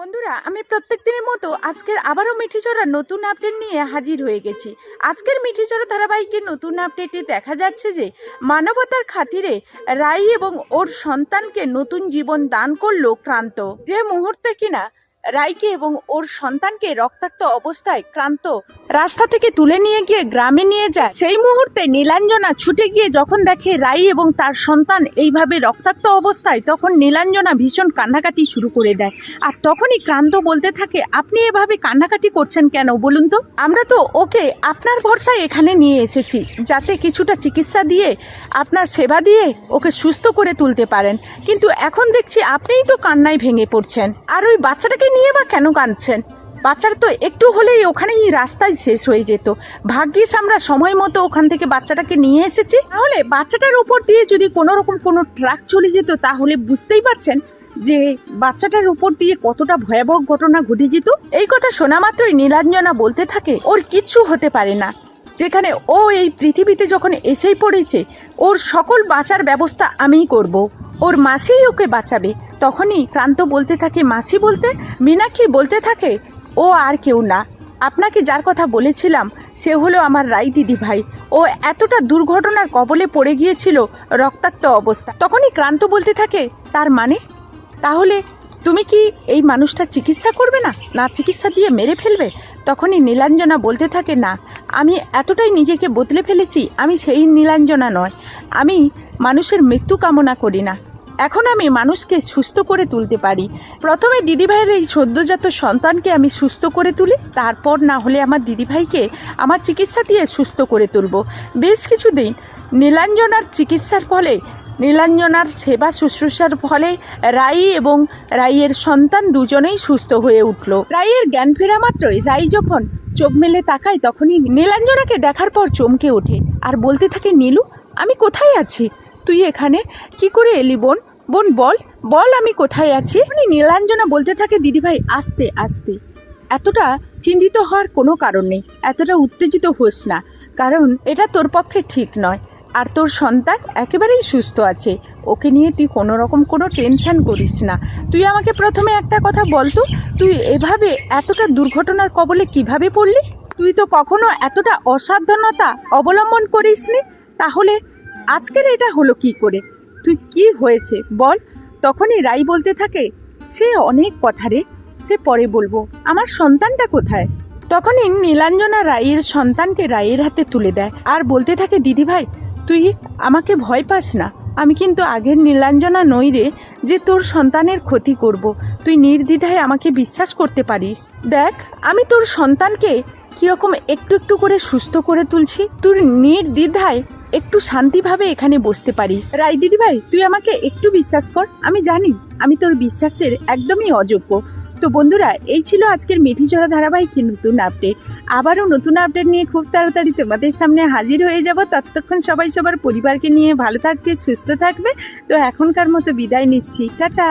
বন্ধুরা, আমি প্রত্যেক দিনের মতো আজকের আবারও মিঠিচড়ার নতুন আপডেট নিয়ে হাজির হয়ে গেছি। আজকের মিঠিচড়া ধারাবাহিকের নতুন আপডেটে দেখা যাচ্ছে যে, মানবতার খাতিরে রাই এবং ওর সন্তানকে নতুন জীবন দান করল ক্রান্ত। যে মুহূর্তে কিনা রাইকে এবং ওর সন্তানকে রক্তাক্ত অবস্থায় ক্রান্ত রাস্তা থেকে তুলে নিয়ে গিয়ে গ্রামে নিয়ে যায়। সেই মুহূর্তে নীলাঞ্জনা ছুটে গিয়ে যখন দেখে রাই এবং তার সন্তান এইভাবে রক্তাক্ত অবস্থায়, তখন নীলাঞ্জনা ভীষণ কান্নাকাটি শুরু করে দেয়। আর তখনই ক্রান্ত বলতে থাকে, আপনি এভাবে কান্নাকাটি করছেন কেন বলুন তো? আমরা তো ওকে আপনার ভরসায় এখানে নিয়ে এসেছি, যাতে কিছুটা চিকিৎসা দিয়ে, আপনার সেবা দিয়ে ওকে সুস্থ করে তুলতে পারেন। কিন্তু এখন দেখছি আপনিই তো কান্নায় ভেঙে পড়ছেন। আর ওই বাচ্চাটাকে নিয়ে বা কেন কাঁদছেন? বাচ্চার তো একটু হলেই ওখানেই রাস্তায় শেষ হয়ে যেত। ভাগ্যিস আমরা সময় মতো ওখান থেকে বাচ্চাটাকে নিয়ে এসেছি। তাহলে বাচ্চাটার উপর দিয়ে যদি কোনো রকম কোনো ট্রাক চলে যেত, তাহলে বুঝতেই পারছেন যে বাচ্চাটার উপর দিয়ে কতটা ভয়াবহ ঘটনা ঘটে যেত। এই কথা শোনা মাত্রই নীলাঞ্জনা বলতে থাকে, ওর কিচ্ছু হতে পারে না। যেখানে ও এই পৃথিবীতে যখন এসেই পড়েছে, ওর সকল বাঁচার ব্যবস্থা আমিই করব। ওর মাসিই ওকে বাঁচাবে। তখনই ক্রান্ত বলতে থাকে, মাসি বলতে? মীনাক্ষী বলতে থাকে? ও আর কেউ না। আপনাকে যার কথা বলেছিলাম, সে হলো আমার রাই দিদি ভাই। ও এতটা দুর্ঘটনার কবলে পড়ে গিয়েছিল রক্তাক্ত অবস্থা। তখনই ক্রান্ত বলতে থাকে, তার মানে? তাহলে তুমি কি এই মানুষটা চিকিৎসা করবে না? না চিকিৎসা দিয়ে মেরে ফেলবে? তখনই নীলাঞ্জনা বলতে থাকে, না, আমি এতটাই নিজেকে বদলে ফেলেছি, আমি সেই নীলাঞ্জনা নয়। আমি মানুষের মৃত্যু কামনা করি না। এখন আমি মানুষকে সুস্থ করে তুলতে পারি। প্রথমে দিদিভাইয়ের এই সদ্যজাত সন্তানকে আমি সুস্থ করে তুলি, তারপর না হলে আমার দিদিভাইকে আমার চিকিৎসা দিয়ে সুস্থ করে তুলব। বেশ কিছুদিন নীলাঞ্জনার চিকিৎসার ফলে, নীলাঞ্জনার সেবা শুশ্রূষার ফলে রাই এবং রাইয়ের সন্তান দুজনেই সুস্থ হয়ে উঠল। রাইয়ের জ্ঞান ফেরা মাত্রই রাই যখন চোখ মেলে তাকায়, তখনই নীলাঞ্জনাকে দেখার পর চমকে ওঠে। আর বলতে থাকে, নীলু, আমি কোথায় আছি? তুই এখানে? কি করে এলি বোন? বোন, বল। বল আমি কোথায় আছি? উনি নীলাঞ্জনা বলতে থাকে দিদিভাই, আস্তে আস্তে। এতটা চিন্তিত হওয়ার কোনো কারণ নেই। এতটা উত্তেজিত হোস না। কারণ এটা তোর পক্ষে ঠিক নয়। আর তোর সন্তান একেবারেই সুস্থ আছে। ওকে নিয়ে তুই কোনো রকম কোনো টেনশন করিস না। তুই আমাকে প্রথমে একটা কথা বলতো তুই এভাবে এতটা দুর্ঘটনার কবলে কীভাবে পড়লি? তুই তো কখনো এতটা অসাবধানতা অবলম্বন করিসনি। তাহলে আজকের এটা হলো কি করে? তুই কি হয়েছে? বল। তখনই রাই বলতে থাকে, সে অনেক কথা রে, সে পরে বলব। আমার সন্তানটা কোথায়? তখনই নীলাঞ্জনা রায়ের সন্তানকে রায়ের হাতে তুলে দেয় আর বলতে থাকে দিদিভাই তুই আমাকে ভয় পাস না। আমি কিন্তু আগের নীলাঞ্জনা নই রে যে তোর সন্তানের ক্ষতি করব। তুই নির্দ্বিধায় আমাকে বিশ্বাস করতে পারিস। দেখ, আমি তোর সন্তানকে কীরকম একটু একটু করে সুস্থ করে তুলছি। তুই নির্দ্বিধায় একটু শান্তিভাবে এখানে বসতে পারিস। রাই দিদিভাই, তুই আমাকে একটু বিশ্বাস কর, আমি জানি, আমি তোর বিশ্বাসের একদমই অযোগ্য। তো বন্ধুরা, এই ছিল আজকের মিঠিচড়া ধারাবাহিকের নতুন আপডেট আবারও নতুন আপডেট নিয়ে খুব তাড়াতাড়ি তোমাদের সামনে হাজির হয়ে যাব। ততক্ষণ সবাই সবার পরিবারকে নিয়ে ভালো থাকবে, সুস্থ থাকবে। তো এখনকার মতো বিদায় নিচ্ছি। টাটা!